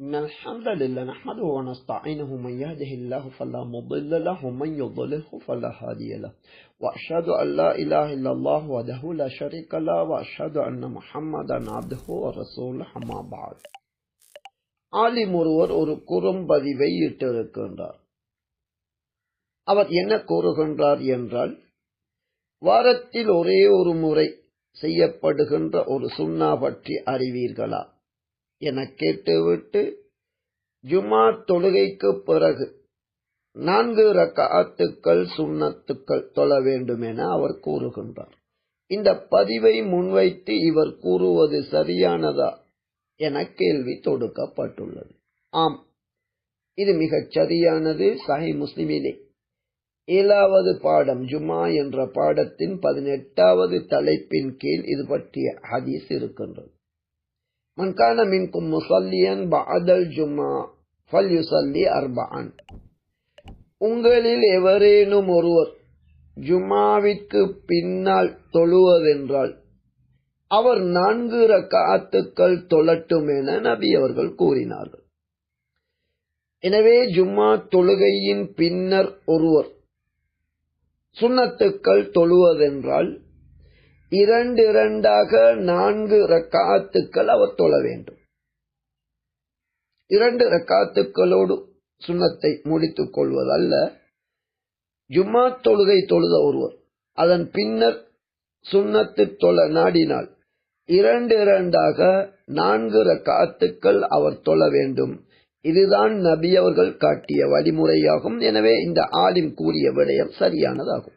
إن الحمد لله نحمده ونستعينه من يهده الله فلا مضل له ومن يضلله فلا هادي له وأشهد أن لا إله إلا الله وحده لا شريك له وأشهد أن محمدا عبده ورسوله أما بعد ஆலிம் ஒருவர் ஒரு குறும்பதிவை இட்டிருக்கின்றார் அவர் என்ன கூறுகின்றார் என்றால் வாரத்தில் ஒரே ஒரு முறை செய்யப்படுகின்ற ஒரு சுண்ணா பற்றி அறிவீர்களா என கேட்டுவிட்டு ஜுமா தொழுகைக்கு பிறகு நான்கு ரக்காத்துக்கள் சுண்ணத்துக்கள் தொழ வேண்டும் என அவர் கூறுகின்றார். இந்த பதிவை முன்வைத்து இவர் கூறுவது சரியானதா என கேள்வி தொடுக்கப்பட்டுள்ளது. ஆம் இது மிகச் சரியானது. சஹி முஸ்லிமிலே ஏழாவது பாடம் ஜுமா என்ற பாடத்தின் பதினெட்டாவது தலைப்பின் கீழ் இது பற்றிய ஹதீஸ் இருக்கின்றது. மன்கான كان முசல்லியன் பாதல் ஜுமா ஃபல் யுசல்லி அர்பான் உங்களில் எவரேனும் ஒருவர் ஜுமாவிற்கு பின்னால் தொழுவதென்றால் அவர் நான்கு ரக்காத்துக்கள் தொழட்டும் என நபி அவர்கள் கூறினார்கள். எனவே ஜும்மா தொழுகையின் பின்னர் ஒருவர் சுண்ணத்துக்கள் தொழுவதென்றால் இரண்டு இரண்டாக நான்கு ரக்காத்துக்கள் அவர் தொழ வேண்டும். இரண்டு ரக்காத்துக்களோடு சுண்ணத்தை முடித்துக் கொள்வதல்ல ஜும்மா தொழுகை தொழுத ஒருவர் அதன் பின்னர் சுண்ணத்து தொழ நாடினால் இரண்டு இரண்டாக நான்கு ரக்காத்துக்கள் அவர் தொழ வேண்டும். இதுதான் நபி அவர்கள் காட்டிய வழிமுறையாகும். எனவே இந்த ஆலிம் கூறிய விடயம் சரியானதாகும்.